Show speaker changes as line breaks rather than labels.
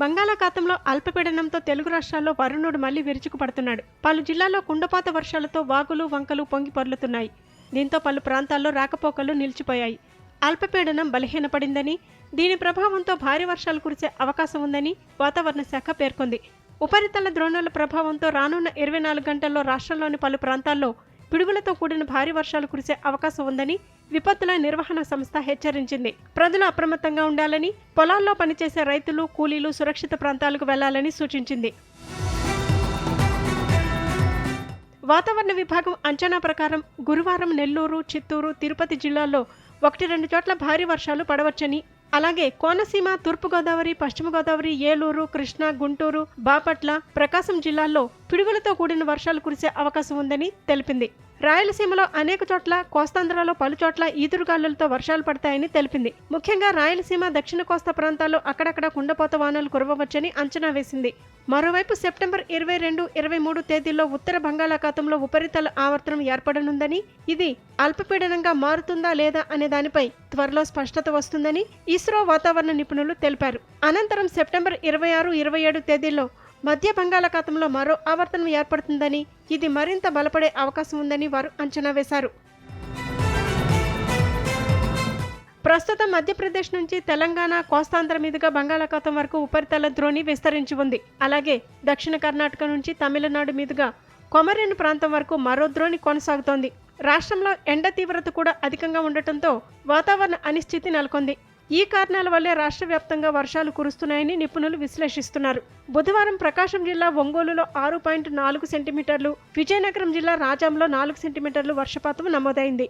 బంగాళాఖాతంలో అల్పపీడనంతో తెలుగు రాష్ట్రాల్లో వరుణుడు మళ్ళీ విరుచుకుపడుతున్నాడు. పలు జిల్లాల్లో కుండపాత వర్షాలతో వాగులు వంకలు పొంగి పొర్లుతున్నాయి. దీంతో పలు ప్రాంతాల్లో రాకపోకలు నిలిచిపోయాయి. అల్పపీడనం బలహీనపడిందని దీని ప్రభావంతో భారీ వర్షాలు కురిసే అవకాశం ఉందని వాతావరణ శాఖ పేర్కొంది. ఉపరితల ద్రోణుల ప్రభావంతో రానున్న ఇరవై నాలుగు గంటల్లో రాష్ట్రంలోని పలు ప్రాంతాల్లో పిడుగులతో కూడిన భారీ వర్షాలు కురిసే అవకాశం ఉందని విపత్తుల నిర్వహణ సంస్థ హెచ్చరించింది. ప్రజలు అప్రమత్తంగా ఉండాలని పొలాల్లో పనిచేసే రైతులు కూలీలు సురక్షిత ప్రాంతాలకు వెళ్ళాలని సూచించింది. వాతావరణ విభాగం అంచనా ప్రకారం గురువారం నెల్లూరు చిత్తూరు తిరుపతి జిల్లాల్లో ఒకటి రెండు చోట్ల భారీ వర్షాలు పడవచ్చని అలాగే కోనసీమ తూర్పుగోదావరి పశ్చిమ గోదావరి ఏలూరు కృష్ణా గుంటూరు బాపట్ల ప్రకాశం జిల్లాల్లో పిడుగులతో కూడిన వర్షాలు కురిసే అవకాశం ఉందని తెలిపింది. రాయలసీమలో అనేక చోట్ల కోస్తాంధ్రలో పలు చోట్ల ఈదురుగాలులతో వర్షాలు పడతాయని తెలిపింది. ముఖ్యంగా రాయలసీమ దక్షిణ కోస్తా ప్రాంతాల్లో అక్కడక్కడ కుండపోత వానలు కురవవచ్చని అంచనా వేసింది. మరోవైపు సెప్టెంబర్ ఇరవై రెండు ఇరవై మూడు తేదీల్లో ఉత్తర బంగాళాఖాతంలో ఉపరితల ఆవర్తనం ఏర్పడనుందని ఇది అల్పపీడనంగా మారుతుందా లేదా అనే దానిపై త్వరలో స్పష్టత వస్తుందని ఇస్రో వాతావరణ నిపుణులు తెలిపారు. అనంతరం సెప్టెంబర్ ఇరవై ఆరు ఇరవై ఏడు తేదీల్లో మధ్య బంగాళాఖాతంలో మరో ఆవర్తనం ఏర్పడుతుందని ఇది మరింత బలపడే అవకాశం ఉందని వారు అంచనా వేశారు. ప్రస్తుతం మధ్యప్రదేశ్ నుంచి తెలంగాణ కోస్తాంధ్ర మీదుగా బంగాళాఖాతం వరకు ఉపరితల ద్రోణి విస్తరించి ఉంది. అలాగే దక్షిణ కర్ణాటక నుంచి తమిళనాడు మీదుగా కొమరిన్ ప్రాంతం వరకు మరో ద్రోణి కొనసాగుతోంది. రాష్ట్రంలో ఎండ తీవ్రత కూడా అధికంగా ఉండటంతో వాతావరణ అనిశ్చితి నెలకొంది. ఈ కారణాల వల్లే రాష్ట్ర వ్యాప్తంగా వర్షాలు కురుస్తున్నాయని నిపుణులు విశ్లేషిస్తున్నారు. బుధవారం ప్రకాశం జిల్లా ఒంగోలులో ఆరు పాయింట్ నాలుగు సెంటీమీటర్లు విజయనగరం జిల్లా రాజాంలో నాలుగు సెంటీమీటర్లు వర్షపాతం నమోదైంది.